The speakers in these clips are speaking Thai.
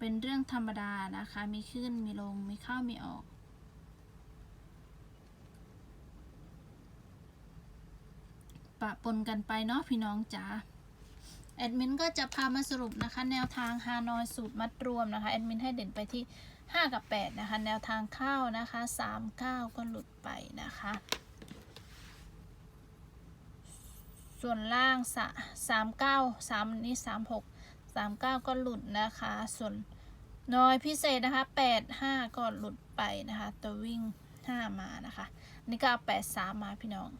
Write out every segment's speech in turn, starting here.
เป็นเรื่องธรรมดานะคะ มีขึ้น มีลง มีเข้า มีออกปะปนกันไปเนาะพี่น้องจ๋า แอดมินก็จะพามาสรุปนะคะ แนวทางฮานอยสูตรมัดรวมนะคะ แอดมินให้เด่นไปที่ 5 กับ 8 นะคะ แนวทางเข้านะคะ 3 9 ก็หลุดไปนะคะ ส่วนล่างสะสามเก้าสามนี่สามหก สามเก้าก็หลุดนะคะ ส่วนน้อยพิเศษนะคะแปดห้าก็หลุดไปนะคะ ตัววิ่งห้ามานะคะ นี่ก็เอาแปดสามมาพี่น้อง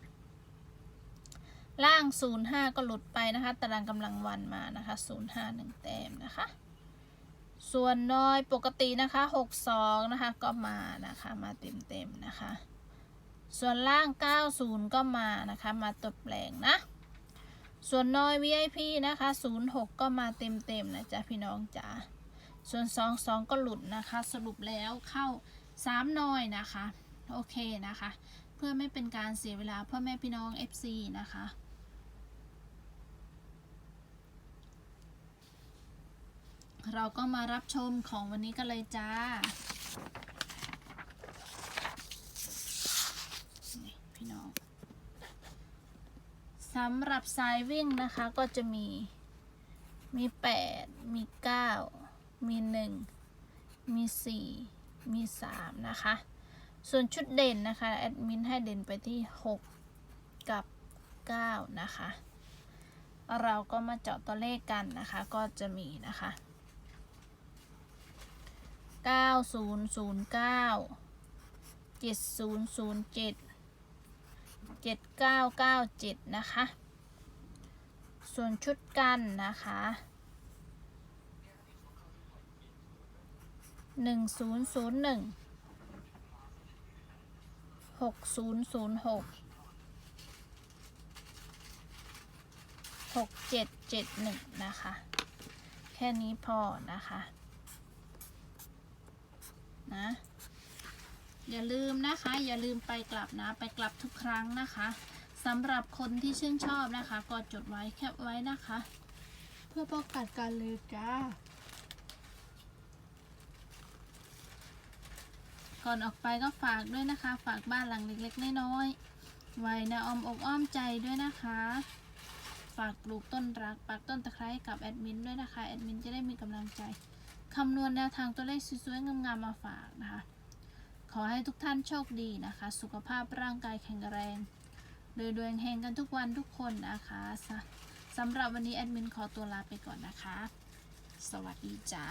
ล่างศูนย์ห้าก็หลุดไปนะคะ ตารางกำลังวันมานะคะศูนย์ห้าหนึ่งแต้มนะคะ ส่วนน้อยปกตินะคะหกสองนะคะ ก็มานะคะ มาเต็มเต็มนะคะ ส่วนล่าง 90 ก็มานะคะ มาตัวแปลงนะ ส่วนน้อย VIP นะคะ 06 ก็มาเต็มๆนะจ๊ะพี่น้องจ๋า ส่วน 22 ก็หลุดนะคะ สรุปแล้วเข้า 3 น้อยนะคะ โอเคนะคะ เพื่อไม่เป็นการเสียเวลาเพื่อแม่พี่น้อง FC นะคะเราก็มารับชมของวันนี้กันเลยจ้า นี่พี่น้อง สำหรับสายวิ่งนะคะก็จะมี มี 8 มี 9 มี 1 มี 4 มี 3 นะคะ ส่วนชุดเด่นนะคะ แอดมินให้เด่นไปที่ 6 กับ 9 นะคะ เราก็มาเจาะตัวเลขกันนะคะ ก็จะมีนะคะ 9009เจ็ดศูนย์ศูนย์เจ็ดเก้าเก้าเจ็ดนะคะ ส่วนชุดกันนะคะหนึ่งศูนย์ศูนย์หนึ่งหกศูนย์ศูนย์หกหกเจ็ดเจ็ดหนึ่งนะคะ แค่นี้พอนะคะ นะ อย่าลืมนะคะ อย่าลืมไปกลับนะ ไปกลับทุกครั้งนะคะสำหรับคนที่ชื่นชอบนะคะ ก็จดไว้แคปไว้นะคะ เพื่อป้องกันการลืมจ้า ก่อนออกไปก็ฝากด้วยนะคะ ฝากบ้านหลังเล็กๆน้อยๆไว้นอ้อมอกอ้อมใจด้วยนะคะ ฝากปลูกต้นรักปักต้นตะไคร้กับแอดมินด้วยนะคะแอดมินจะได้มีกำลังใจคำนวณแนวทางตัวเลขสวยๆงามๆมาฝากนะคะ ขอให้ทุกท่านโชคดีนะคะ สุขภาพร่างกายแข็งแรงโดยดวงเฮงกันทุกวันทุกคนนะคะสำหรับวันนี้แอดมินขอตัวลาไปก่อนนะคะ สวัสดีจ้า